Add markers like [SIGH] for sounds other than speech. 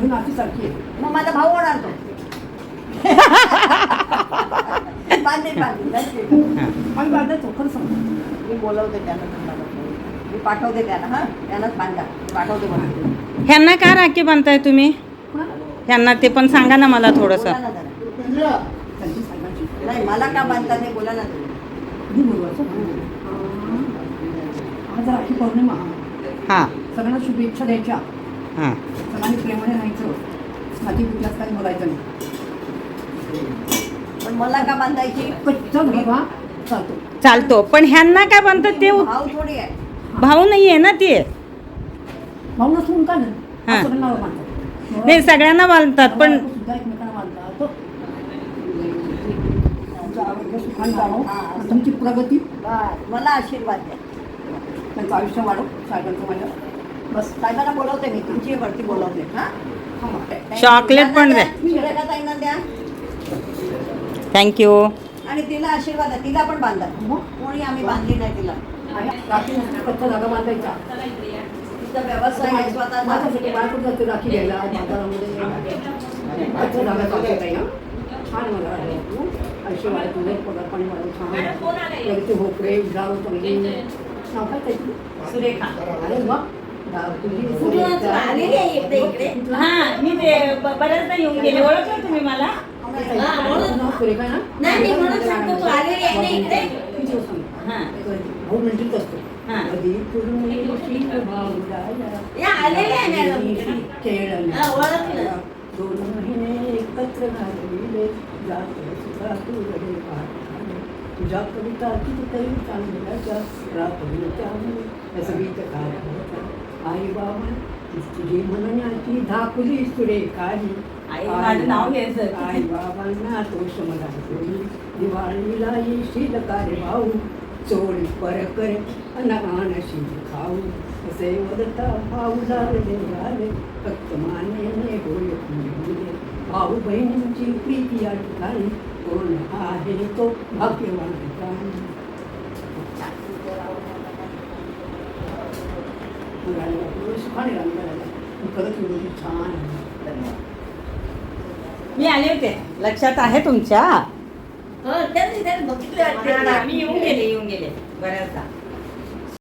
माझी नाती सारखी आहे. मग माझा भाऊ होणार तो. [LAUGHS] खरं सांगतो मी बोलवते त्यांना तुम्हाला. मी पाठवते त्यांना हा. त्यांनाच बांधा. मी पाठवते म्हणून. ह्यांना का राखी बांधताय तुम्ही? ह्यांना ते पण सांगा ना मला बोला थोडंसं ना जरा. त्यांची सांगायची. नाही मला का बांधता ते बोला ना तुम्ही. मी बोलवायचं आज राखी पौर्णिमा. हां. सगळ्यांना शुभेच्छा द्यायच्या. हां. सगळ्यांनी प्रेमाने बोलायचं नाही. पण मला का बांधायची? कच्चा चालतो. चालतो. पण ह्यांना काय बांधतात ते? भाऊ थोडी आहे. भाऊ नाही आहे ना ते? भाऊ नसून का नाही? हा. हा सगळ्यांना बांधतात. नाही सगळ्यांना बांधतात पण नवरा-बायको सुद्धा एकमेकांना बांधतात. तुमचं आरोग्य सुखाने जाणो आणि तुमची प्रगती. बस, मला आशीर्वाद द्या. त्यांचं आयुष्य वाढव साहेबांचं माझ्या बस साहेबांना बोलवते मी तुमची वरती बोलवते हा? चॉकलेट पण द्या. ताईंना द्या थँक्यू आणि तिला आशीर्वाद द्या तिला पण बांधा. मग? कोणी आम्ही बांधली नाही तिला. आहे. राखी कच्चा बांधायचा. तिचा व्यवसाय आहे स्वतःचा. माझ्यासाठी बाळकडे जाते राखी घ्यायला कच्चा चालते हं. छान मला वाटलं. आयुष्य वाढत तुझे पगार पाणी वाढव छान प्रगती भोपळे उजाळो चांगली नाव काय त्याची? सुरेखा. अरे वा. दा- तुझी कुठूनच आलेली आहे इकडे इकडे हां मी ते बऱ्याचदा येऊन गेले ओळखलं तुम्ही मला नाव सुरेखा ना नाही, नाही, म्हणून सांगतो तू आलेली आहे ना इकडे. किती दिवस सांग? हां हां. या आहे मॅडम. हा, ओळखलं. दोन महिने एकत्र घालविले जात सुद्धा तुझे पाठाले. तुझ्या कविता कितीतरी रात्री त्यामुळे आई बाबा तुझी म्हणण्याची धाकुली सुरे काही आई, माझं नाव घ्यायचं. आई बाबांना तोष मला. दिवाळीला येशील का रे भाऊ चोळी पर कर अनगानशी खाऊ असे वदता भाऊ झाले झाले फक्त मानेने होय. भाऊ बहिणींची प्रीती या ठिकाणी कोण आहे तो भाग्यवान ठिकाणी सुखाने खरंच छान मी आले होते. लक्षात आहे तुमच्या? हो, बघितलं वाटतं. मी येऊन गेले येऊन गेले. बऱ्याचदा.